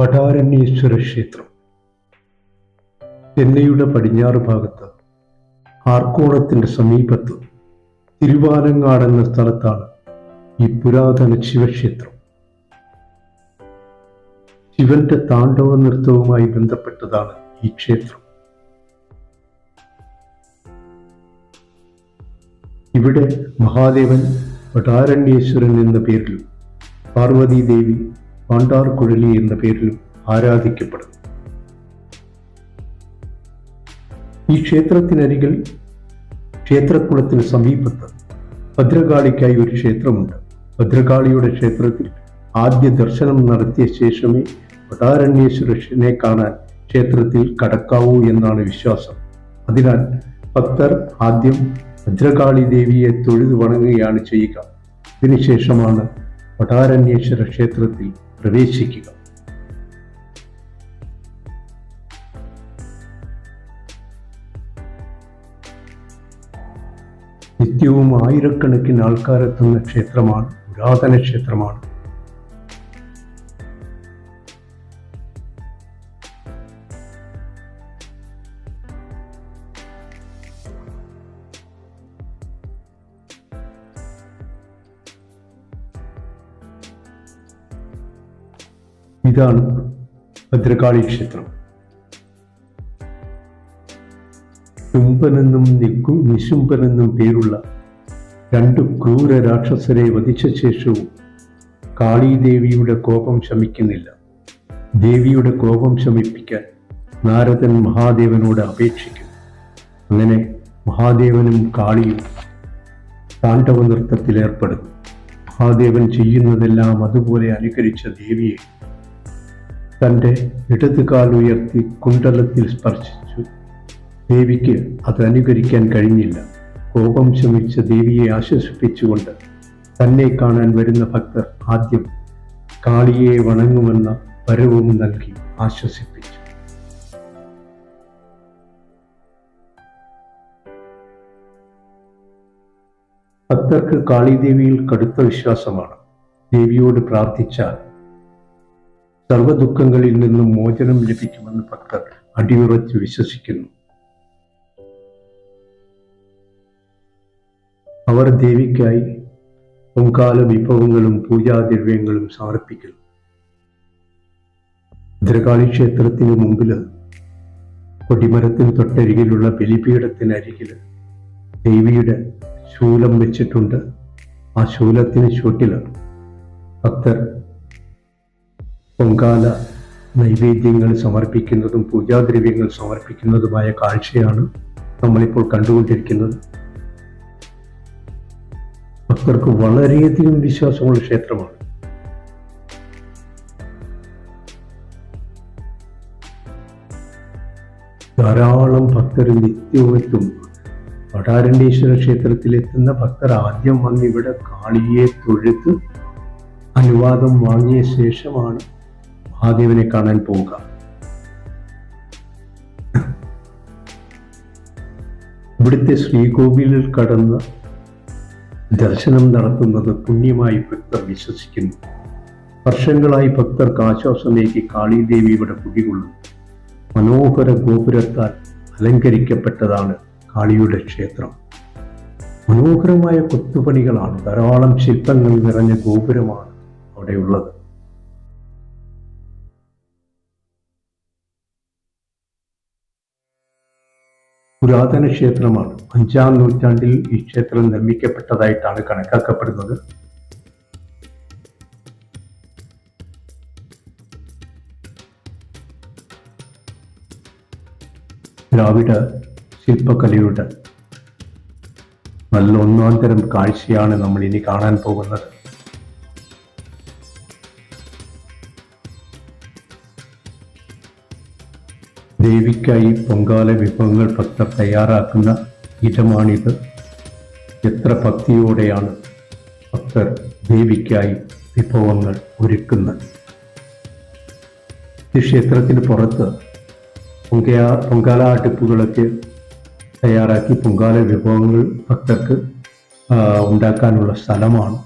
വടാരണ്യേശ്വര ക്ഷേത്രം. ചെന്നൈയുടെ പടിഞ്ഞാറ് ഭാഗത്ത് ആർക്കോണത്തിന്റെ സമീപത്ത് തിരുവാലങ്ങാട് എന്ന സ്ഥലത്താണ് ഈ പുരാതന ശിവക്ഷേത്രം. ശിവന്റെ താണ്ഡവ നൃത്തവുമായി ബന്ധപ്പെട്ടതാണ് ഈ ക്ഷേത്രം. ഇവിടെ മഹാദേവൻ വടാരണ്യേശ്വരൻ എന്ന പേരിലും പാർവതി ദേവി പാണ്ടാർ കുഴലി എന്ന പേരിൽ ആരാധിക്കപ്പെടുന്നു. ഈ ക്ഷേത്രത്തിനരികിൽ ക്ഷേത്രക്കുളത്തിന് സമീപത്ത് ഭദ്രകാളിക്കായി ഒരു ക്ഷേത്രമുണ്ട്. ഭദ്രകാളിയുടെ ക്ഷേത്രത്തിൽ ആദ്യ ദർശനം നടത്തിയ ശേഷമേ വടാരണ്യേശ്വരനെ കാണാൻ ക്ഷേത്രത്തിൽ കടക്കാവൂ എന്നാണ് വിശ്വാസം. അതിനാൽ ഭക്തർ ആദ്യം ഭദ്രകാളി ദേവിയെ തൊഴുതു വണങ്ങുകയാണ് ചെയ്യുക. അതിനുശേഷമാണ് വടാരണ്യേശ്വര ക്ഷേത്രത്തിൽ പ്രവേശിക്കുക. നിത്യവും ആയിരക്കണക്കിന് ആൾക്കാരെത്തുന്ന ക്ഷേത്രമാണ് പുരാതന ക്ഷേത്രമാണ്. ഇതാണ് ഭദ്രകാളി ക്ഷേത്രം. ശുംഭനെന്നും നിക്കു നിശുംഭനെന്നും പേരുള്ള രണ്ട് ക്രൂര രാക്ഷസരെ വധിച്ച ശേഷവും കാളീദേവിയുടെ കോപം ശമിക്കുന്നില്ല. ദേവിയുടെ കോപം ശമിപ്പിക്കാൻ നാരദൻ മഹാദേവനോട് അപേക്ഷിക്കും. അങ്ങനെ മഹാദേവനും കാളിയും താണ്ഡവ നൃത്തത്തിൽ ഏർപ്പെടുന്നു മഹാദേവൻ ചെയ്യുന്നതെല്ലാം അതുപോലെ അനുകരിച്ച ദേവിയെ തന്റെ ഇടത് കാൽ ഉയർത്തി കുണ്ടലത്തിൽ സ്പർശിച്ചു. ദേവിക്ക് അത് അനുകരിക്കാൻ കഴിഞ്ഞില്ല. കോപം ശമിച്ച ദേവിയെ ആശ്വസിപ്പിച്ചുകൊണ്ട് തന്നെ കാണാൻ വരുന്ന ഭക്തർ ആദ്യം കാളിയെ വണങ്ങുമെന്ന വരവും നൽകി ആശ്വസിപ്പിച്ചു. ഭക്തർക്ക് കാളിദേവിയിൽ കടുത്ത വിശ്വാസമാണ്. ദേവിയോട് പ്രാർത്ഥിച്ചാൽ സർവദുഃഖങ്ങളിൽ നിന്നും മോചനം ലഭിക്കുമെന്ന് ഭക്തർ അടിയുറച്ച് വിശ്വസിക്കുന്നു. അവർ ദേവിക്കായി പൊങ്കാല വിഭവങ്ങളും പൂജാദ്രവ്യങ്ങളും സമർപ്പിക്കുന്നു. ഭദ്രകാളി ക്ഷേത്രത്തിന് മുമ്പിൽ കൊടിമരത്തിന് തൊട്ടരികിലുള്ള ബലിപീഠത്തിനരികിൽ ദേവിയുടെ ശൂലം വെച്ചിട്ടുണ്ട്. ആ ശൂലത്തിന് ചുവട്ടിൽ ഭക്തർ പൊങ്കാല നൈവേദ്യങ്ങൾ സമർപ്പിക്കുന്നതും പൂജാദ്രവ്യങ്ങൾ സമർപ്പിക്കുന്നതുമായ കാഴ്ചയാണ് നമ്മളിപ്പോൾ കണ്ടുകൊണ്ടിരിക്കുന്നത്. ഭക്തർക്ക് വളരെയധികം വിശ്വാസമുള്ള ക്ഷേത്രമാണ്. ധാരാളം ഭക്തർ നിത്യവും എത്തും വടാരണ്യേശ്വര ക്ഷേത്രത്തിലെത്തുന്ന ഭക്തർ ആദ്യം വന്നിവിടെ കാളിയെ തൊഴുത്ത് അനുവാദം വാങ്ങിയ ശേഷമാണ് മഹാദേവനെ കാണാൻ പോവുക. ഇവിടുത്തെ ശ്രീകോവിലിൽ കടന്ന് ദർശനം നടത്തുന്നത് പുണ്യമായി ഭക്തർ വിശ്വസിക്കുന്നു. വർഷങ്ങളായി ഭക്തർക്ക് ആശ്വാസമേകി ഇവിടെ കുടികൊള്ളുന്നു. മനോഹര ഗോപുരത്താൽ അലങ്കരിക്കപ്പെട്ടതാണ് കാളിയുടെ ക്ഷേത്രം. മനോഹരമായ കൊത്തുപണികളാണ് ധാരാളം ശില്പങ്ങൾ നിറഞ്ഞ ഗോപുരമാണ് അവിടെയുള്ളത്. പുരാതന ക്ഷേത്രമാണ്. അഞ്ചാം നൂറ്റാണ്ടിൽ ഈ ക്ഷേത്രം നിർമ്മിക്കപ്പെട്ടതായിട്ടാണ് കണക്കാക്കപ്പെടുന്നത്. ദ്രാവിഡ ശില്പകലയുടെ നല്ല ഒന്നാം തരം കാഴ്ചയാണ് നമ്മൾ ഇനി കാണാൻ പോകുന്നത്. ദേവിക്കായി പൊങ്കാല വിഭവങ്ങൾ ഭക്തർ തയ്യാറാക്കുന്ന ഇടമാണിത്. എത്ര ഭക്തിയോടെയാണ് ഭക്തർ ദേവിക്കായി വിഭവങ്ങൾ ഒരുക്കുന്നത്. ഈ ക്ഷേത്രത്തിന് പുറത്ത് പൊങ്കയാ പൊങ്കാല അടുപ്പുകളൊക്കെ തയ്യാറാക്കി പൊങ്കാല വിഭവങ്ങൾ ഭക്തർക്ക് ഉണ്ടാക്കാനുള്ള സ്ഥലമാണ്.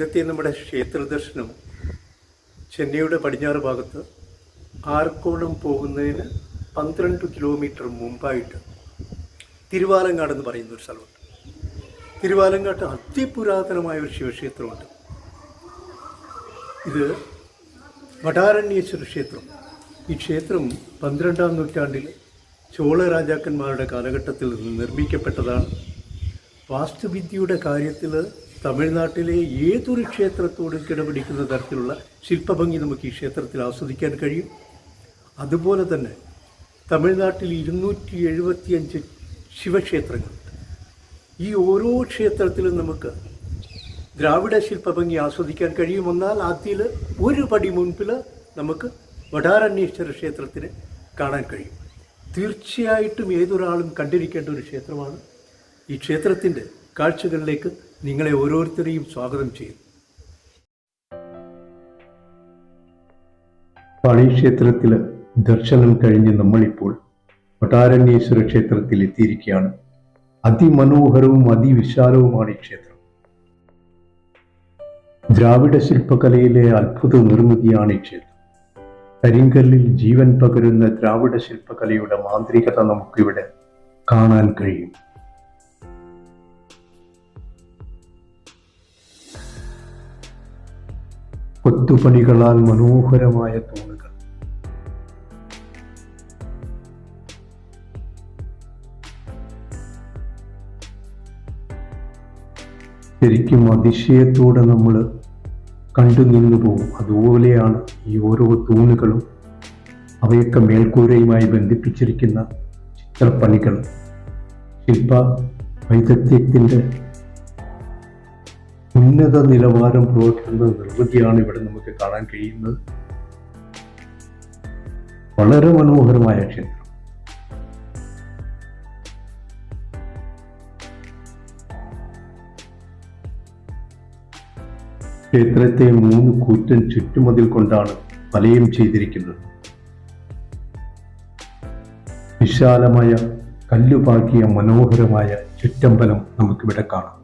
ഇന്നത്തെ നമ്മുടെ ക്ഷേത്രദർശനം ചെന്നൈയുടെ പടിഞ്ഞാറ് ഭാഗത്ത് ആർക്കോണം പോകുന്നതിന് പന്ത്രണ്ട് കിലോമീറ്റർ മുമ്പായിട്ട് തിരുവാലങ്കാട് എന്ന് പറയുന്ന ഒരു സ്ഥലമുണ്ട്. തിരുവാലങ്കാട്ട് അതിപുരാതനമായ ഒരു ശിവക്ഷേത്രമുണ്ട്. ഇത് വടാരണ്യേശ്വര ക്ഷേത്രം. ഈ ക്ഷേത്രം പന്ത്രണ്ടാം നൂറ്റാണ്ടിൽ ചോള രാജാക്കന്മാരുടെ കാലഘട്ടത്തിൽ നിർമ്മിക്കപ്പെട്ടതാണ്. വാസ്തുവിദ്യയുടെ കാര്യത്തിൽ തമിഴ്നാട്ടിലെ ഏതൊരു ക്ഷേത്രത്തോടും കിടപിടിക്കുന്ന തരത്തിലുള്ള ശില്പഭംഗി നമുക്ക് ഈ ക്ഷേത്രത്തിൽ ആസ്വദിക്കാൻ കഴിയും. അതുപോലെ തന്നെ തമിഴ്നാട്ടിൽ ഇരുന്നൂറ്റി എഴുപത്തിയഞ്ച് ശിവക്ഷേത്രങ്ങളുണ്ട് ഈ ഓരോ ക്ഷേത്രത്തിലും നമുക്ക് ദ്രാവിഡ ശില്പഭംഗി ആസ്വദിക്കാൻ കഴിയുമെന്നാൽ അതിൽ ഒരു പടി മുൻപിൽ നമുക്ക് വടാരണ്യേശ്വര ക്ഷേത്രത്തിന് കാണാൻ കഴിയും. തീർച്ചയായിട്ടും ഏതൊരാളും കണ്ടിരിക്കേണ്ട ഒരു ക്ഷേത്രമാണ് ഈ ക്ഷേത്രത്തിന്റെ കാഴ്ചകളിലേക്ക് നിങ്ങളെ ഓരോരുത്തരെയും സ്വാഗതം ചെയ്യുന്നു കാളി ക്ഷേത്രത്തിൽ ദർശനം കഴിഞ്ഞ് നമ്മളിപ്പോൾ കൊട്ടാരണ്യേശ്വര ക്ഷേത്രത്തിൽ എത്തിയിരിക്കുകയാണ്. അതിമനോഹരവും അതിവിശാലവുമാണ് ഈ ക്ഷേത്രം. ദ്രാവിഡ ശില്പകലയിലെ അത്ഭുത നിർമ്മിതിയാണ് ഈ ക്ഷേത്രം. കരിങ്കല്ലിൽ ജീവൻ പകരുന്ന ദ്രാവിഡ ശില്പകലയുടെ മാന്ത്രികത നമുക്കിവിടെ കാണാൻ കഴിയും. കൊത്തുപണികളാൽ മനോഹരമായ തൂണുകൾ ശരിക്കും അതിശയത്തോടെ നമ്മൾ കണ്ടു നിന്നു പോകും. അതുപോലെയാണ് ഈ ഓരോ തൂണുകളും അവയൊക്കെ മേൽക്കൂരയുമായി ബന്ധിപ്പിച്ചിരിക്കുന്ന ചിത്രപ്പണികൾ. ശില്പ വൈദഗ്ധ്യത്തിന്റെ ഉന്നത നിലവാരം പുലർത്തുന്ന നിർമ്മിതിയാണ് ഇവിടെ നമുക്ക് കാണാൻ കഴിയുന്നത്. വളരെ മനോഹരമായ ക്ഷേത്രം. ക്ഷേത്രത്തെ മൂന്ന് കൂറ്റൻ ചുറ്റുമതിൽ കൊണ്ടാണ് വലയം ചെയ്തിരിക്കുന്നത്. വിശാലമായ കല്ലുപാക്കിയ മനോഹരമായ ചുറ്റമ്പലം നമുക്കിവിടെ കാണാം.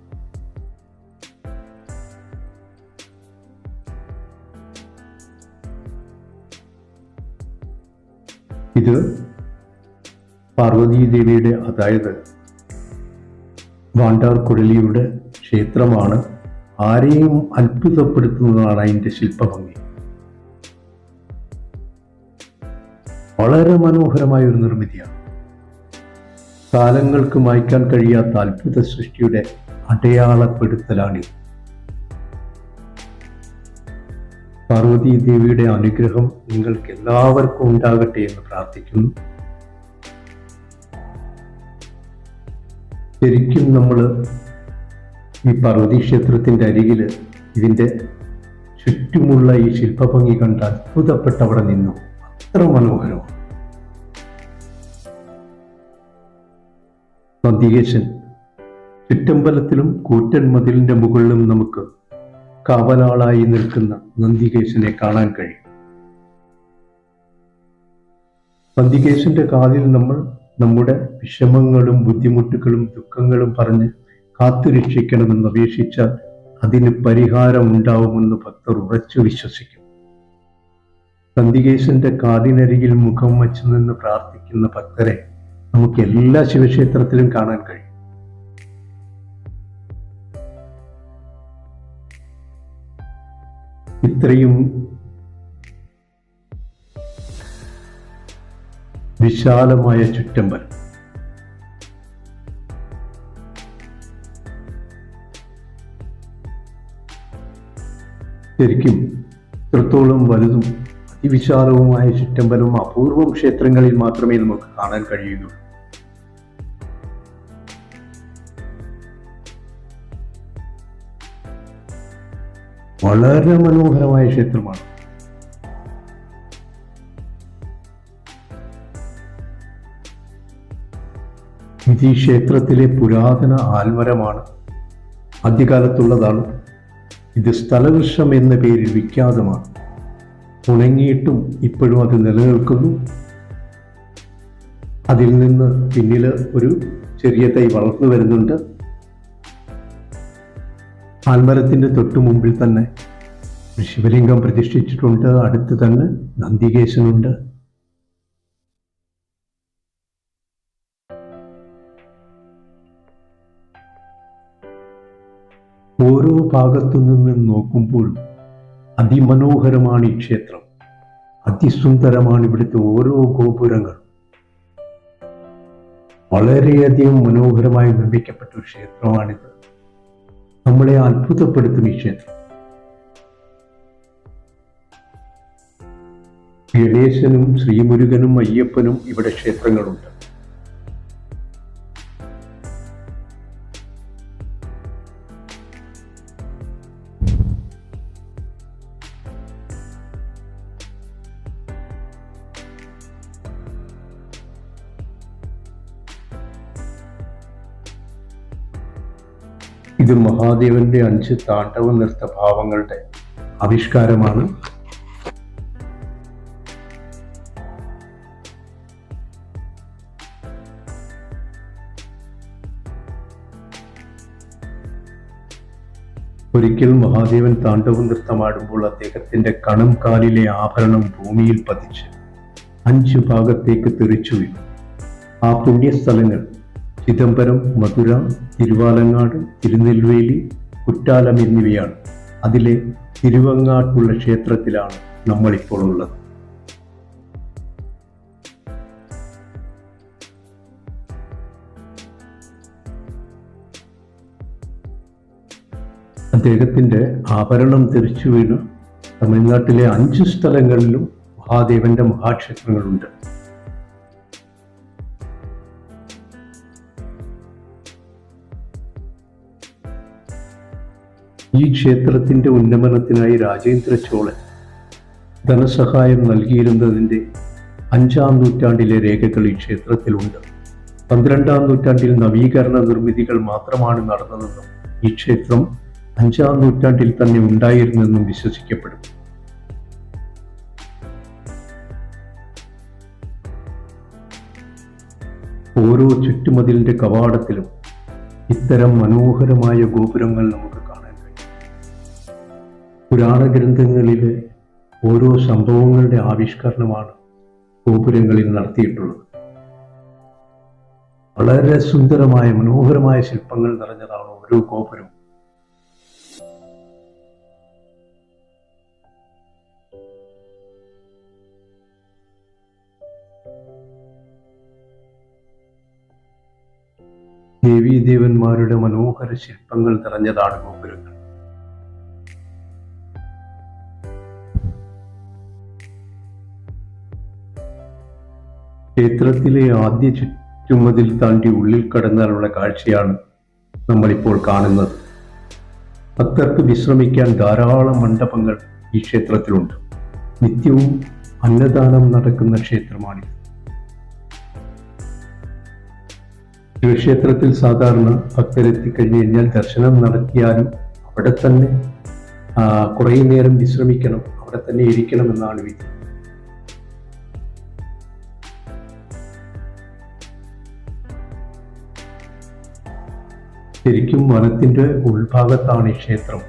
ഇത് പാർവതീ ദേവിയുടെ അതായത് വാണ്ടാർ കുഴലിയുടെ ക്ഷേത്രമാണ്. ആരെയും അത്ഭുതപ്പെടുത്തുന്നതാണ് അതിന്റെ ശില്പഭംഗി. വളരെ മനോഹരമായ ഒരു നിർമ്മിതിയാണ്. കാലങ്ങൾക്ക് മായ്ക്കാൻ കഴിയാത്ത അത്ഭുത സൃഷ്ടിയുടെ അടയാളപ്പെടുത്തലാണിത്. പാർവതീ ദേവിയുടെ അനുഗ്രഹം നിങ്ങൾക്ക് എല്ലാവർക്കും ഉണ്ടാകട്ടെ എന്ന് പ്രാർത്ഥിക്കുന്നു. ശരിക്കും നമ്മൾ ഈ പാർവതി ക്ഷേത്രത്തിന്റെ അരികിൽ ഇതിന്റെ ചുറ്റുമുള്ള ഈ ശില്പഭംഗി കണ്ട് അത്ഭുതപ്പെട്ട് അവിടെ നിന്നു. അത്ര മനോഹരമാണ്. നന്ദികേശൻ ചുറ്റമ്പലത്തിലും കൂറ്റൻ മതിലിന്റെ മുകളിലും നമുക്ക് കാവലാളായി നിൽക്കുന്ന നന്ദികേശനെ കാണാൻ കഴിയും. നന്ദികേശന്റെ കാലിൽ നമ്മൾ നമ്മുടെ വിഷമങ്ങളും ബുദ്ധിമുട്ടുകളും ദുഃഖങ്ങളും പറഞ്ഞ് കാത്തുരക്ഷിക്കണമെന്ന് അപേക്ഷിച്ചാൽ അതിന് പരിഹാരം ഉണ്ടാവുമെന്ന് ഭക്തർ ഉറച്ചു വിശ്വസിക്കും. നന്ദികേശന്റെ കാതിനരികിൽ മുഖം വച്ചു നിന്ന് പ്രാർത്ഥിക്കുന്ന ഭക്തരെ നമുക്ക് എല്ലാ ശിവക്ഷേത്രത്തിലും കാണാൻ കഴിയും. ഇത്രയും വിശാലമായ ചുറ്റമ്പൽ. ശരിക്കും ഇത്രത്തോളം വലുതും അതിവിശാലവുമായ ചുറ്റമ്പലും അപൂർവം ക്ഷേത്രങ്ങളിൽ മാത്രമേ നമുക്ക് കാണാൻ കഴിയുന്നുള്ളൂ. വളരെ മനോഹരമായ ക്ഷേത്രമാണ്. ഇത് ഈ ക്ഷേത്രത്തിലെ പുരാതന ആൽമരമാണ്. ആദ്യകാലത്തുള്ളതാണ്. ഇത് സ്ഥലവൃക്ഷം എന്ന പേരിൽ വിഖ്യാതമാണ്. ഉണങ്ങിയിട്ടും ഇപ്പോഴും അത് നിലനിൽക്കുന്നു. അതിൽ നിന്ന് പിന്നിൽ ഒരു ചെറിയ തൈ വളർന്നു വരുന്നുണ്ട്. ആൽമരത്തിന്റെ തൊട്ടു മുമ്പിൽ തന്നെ ശിവലിംഗം പ്രതിഷ്ഠിച്ചിട്ടുണ്ട്. അടുത്ത് തന്നെ നന്ദികേശനുണ്ട്. ഓരോ ഭാഗത്തു നിന്ന് നോക്കുമ്പോഴും അതിമനോഹരമാണ് ഈ ക്ഷേത്രം. അതിസുന്ദരമാണ് ഇവിടുത്തെ ഓരോ ഗോപുരങ്ങൾ വളരെയധികം മനോഹരമായി നിർമ്മിക്കപ്പെട്ട ഒരു ക്ഷേത്രമാണിത്. നമ്മളെ അത്ഭുതപ്പെടുത്തും ഈ ക്ഷേത്രം. ഗണേശനും ശ്രീമുരുകനും അയ്യപ്പനും ഇവിടെ ക്ഷേത്രങ്ങളുണ്ട്. മഹാദേവന്റെ അഞ്ച് താണ്ഡവ നൃത്ത ഭാവങ്ങളുടെ ആവിഷ്കാരമാണ് ഒരിക്കൽ മഹാദേവൻ താണ്ഡവ നൃത്തമാടുമ്പോൾ അദ്ദേഹത്തിന്റെ കണം കാലിലെ ആഭരണം ഭൂമിയിൽ പതിച്ച് അഞ്ചു ഭാഗത്തേക്ക് തെറിച്ചു വീണു. ആ പുണ്യസ്ഥലങ്ങൾ ചിദംബരം മധുര തിരുവാലങ്ങാട് തിരുനെൽവേലി കുറ്റാലം എന്നിവയാണ്. അതിലെ തിരുവങ്ങാട്ടുള്ള ക്ഷേത്രത്തിലാണ് നമ്മളിപ്പോൾ ഉള്ളത്. അദ്ദേഹത്തിന്റെ ആഭരണം തെറിച്ചു വീണ് തമിഴ്നാട്ടിലെ അഞ്ച് സ്ഥലങ്ങളിലും മഹാദേവന്റെ മഹാക്ഷേത്രങ്ങളുണ്ട്. ഈ ക്ഷേത്രത്തിന്റെ ഉന്നമനത്തിനായി രാജേന്ദ്ര ചോളൻ ധനസഹായം നൽകിയിരുന്നതിന്റെ അഞ്ചാം നൂറ്റാണ്ടിലെ രേഖകൾ ഈ ക്ഷേത്രത്തിലുണ്ട്. പന്ത്രണ്ടാം നൂറ്റാണ്ടിൽ നവീകരണ നിർമ്മിതികൾ മാത്രമാണ് നടന്നതെന്നും ഈ ക്ഷേത്രം അഞ്ചാം നൂറ്റാണ്ടിൽ തന്നെ ഉണ്ടായിരുന്നെന്നും വിശ്വസിക്കപ്പെടുന്നു ഓരോ ചുറ്റുമതിലിന്റെ കവാടത്തിലും ഇത്തരം മനോഹരമായ ഗോപുരങ്ങൾ നമുക്ക് പുരാണ ഗ്രന്ഥങ്ങളിലെ ഓരോ സംഭവങ്ങളുടെ ആവിഷ്കരണമാണ് ഗോപുരങ്ങളിൽ നടത്തിയിട്ടുള്ളത്. വളരെ സുന്ദരമായ മനോഹരമായ ശില്പങ്ങൾ നിറഞ്ഞതാണ് ഓരോ ഗോപുരവും. ദേവീദേവന്മാരുടെ മനോഹര ശില്പങ്ങൾ നിറഞ്ഞതാണ് ഗോപുരങ്ങൾ. ക്ഷേത്രത്തിലെ ആദ്യ ചുറ്റുമതിൽ താണ്ടി ഉള്ളിൽ കടന്നാലുള്ള കാഴ്ചയാണ് നമ്മളിപ്പോൾ കാണുന്നത്. ഭക്തർക്ക് വിശ്രമിക്കാൻ ധാരാളം മണ്ഡപങ്ങൾ ഈ ക്ഷേത്രത്തിലുണ്ട്. നിത്യവും അന്നദാനം നടക്കുന്ന ക്ഷേത്രമാണിത്. ശിവക്ഷേത്രത്തിൽ സാധാരണ ഭക്തരെത്തിക്കഴിഞ്ഞു കഴിഞ്ഞാൽ ദർശനം നടത്തിയാലും അവിടെ തന്നെ കുറേ നേരം വിശ്രമിക്കണം അവിടെ തന്നെ ഇരിക്കണം എന്നാണ് വിധി. ശരിക്കും വനത്തിന്റെ ഉൾഭാഗത്താണ് ഈ ക്ഷേത്രം.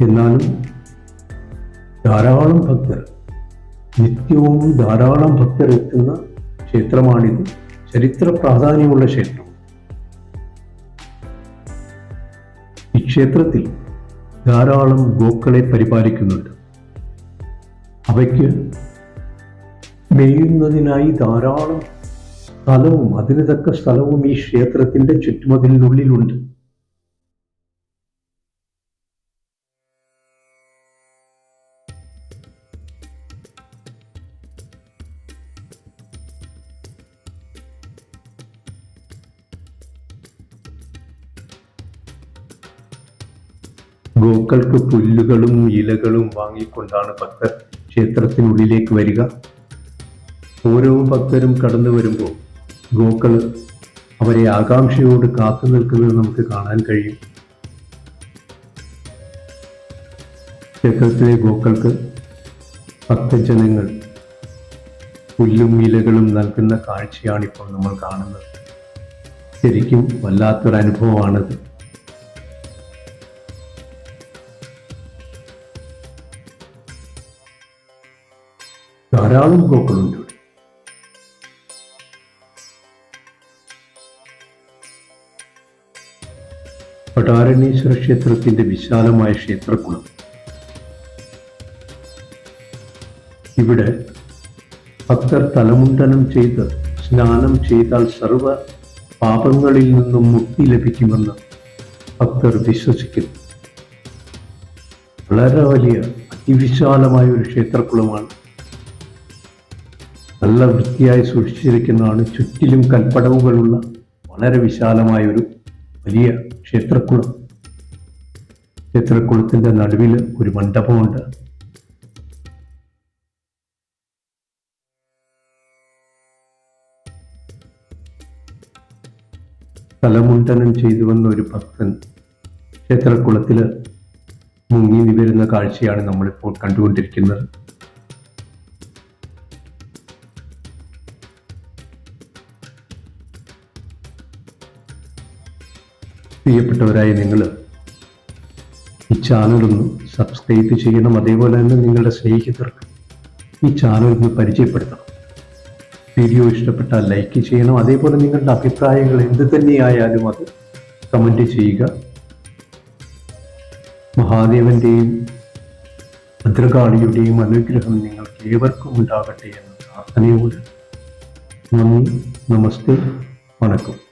എന്നാലും ധാരാളം ഭക്തർ നിത്യവും ധാരാളം ഭക്തർ എത്തുന്ന ക്ഷേത്രമാണിത്. ചരിത്ര പ്രാധാന്യമുള്ള ക്ഷേത്രം. ഈ ക്ഷേത്രത്തിൽ ധാരാളം ഗോക്കളെ പരിപാലിക്കുന്നുണ്ട്. അവയ്ക്ക് മേയുന്നതിനായി ധാരാളം സ്ഥലവും അതിന് തക്ക സ്ഥലവും ഈ ക്ഷേത്രത്തിന്റെ ചുറ്റുമതിലിനുള്ളിലുണ്ട്. ഗോക്കൾക്ക് പുല്ലുകളും ഇലകളും വാങ്ങിക്കൊണ്ടാണ് ഭക്തർ ക്ഷേത്രത്തിനുള്ളിലേക്ക് വരിക. ഓരോ ഭക്തരും കടന്നു വരുമ്പോൾ ഗോക്കൾ അവരെ ആകാംക്ഷയോട് കാത്തു നിൽക്കുന്നത് നമുക്ക് കാണാൻ കഴിയും. ക്ഷേത്രത്തിലെ ഗോക്കൾക്ക് ഭക്തജനങ്ങൾ പുല്ലും ഇലകളും നൽകുന്ന കാഴ്ചയാണിപ്പോൾ നമ്മൾ കാണുന്നത്. ശരിക്കും വല്ലാത്തൊരനുഭവമാണത് ധാരാളം ഗോക്കളുണ്ട് ഇവിടെ. പടാരണീശ്വര ക്ഷേത്രത്തിന്റെ വിശാലമായ ക്ഷേത്രക്കുളം. ഇവിടെ ഭക്തർ തലമുണ്ടനം ചെയ്ത് സ്നാനം ചെയ്താൽ സർവ പാപങ്ങളിൽ നിന്നും മുക്തി ലഭിക്കുമെന്ന് ഭക്തർ വിശ്വസിക്കുന്നു. വളരെ വലിയ അതിവിശാലമായ ഒരു ക്ഷേത്രക്കുളമാണ്. നല്ല വൃത്തിയായി സൂക്ഷിച്ചിരിക്കുന്നതാണ്. ചുറ്റിലും കൽപ്പടവുകളുള്ള വളരെ വിശാലമായ ഒരു വലിയ ക്ഷേത്രക്കുളം. ക്ഷേത്രക്കുളത്തിന്റെ നടുവിൽ ഒരു മണ്ഡപമുണ്ട്. തലമുണ്ടനം ചെയ്തു വന്ന ഒരു ഭക്തൻ ക്ഷേത്രക്കുളത്തിൽ മുങ്ങി നിവരുന്ന കാഴ്ചയാണ് നമ്മളിപ്പോൾ കണ്ടുകൊണ്ടിരിക്കുന്നത്. പ്രിയപ്പെട്ടവരായ നിങ്ങൾ ഈ ചാനലൊന്ന് സബ്സ്ക്രൈബ് ചെയ്യണം. അതേപോലെ തന്നെ നിങ്ങളുടെ സ്നേഹിതർക്ക് ഈ ചാനൽ ഒന്ന് പരിചയപ്പെടുത്തണം. വീഡിയോ ഇഷ്ടപ്പെട്ടാൽ ലൈക്ക് ചെയ്യണം. അതേപോലെ നിങ്ങളുടെ അഭിപ്രായങ്ങൾ എന്ത് തന്നെയായാലും അത് കമന്റ് ചെയ്യുക. മഹാദേവന്റെയും ഭദ്രകാളിയുടെയും അനുഗ്രഹം നിങ്ങൾക്ക് ഏവർക്കും ഉണ്ടാകട്ടെ എന്ന പ്രാർത്ഥനയോട് നന്ദി നമസ്തേ വണക്കം.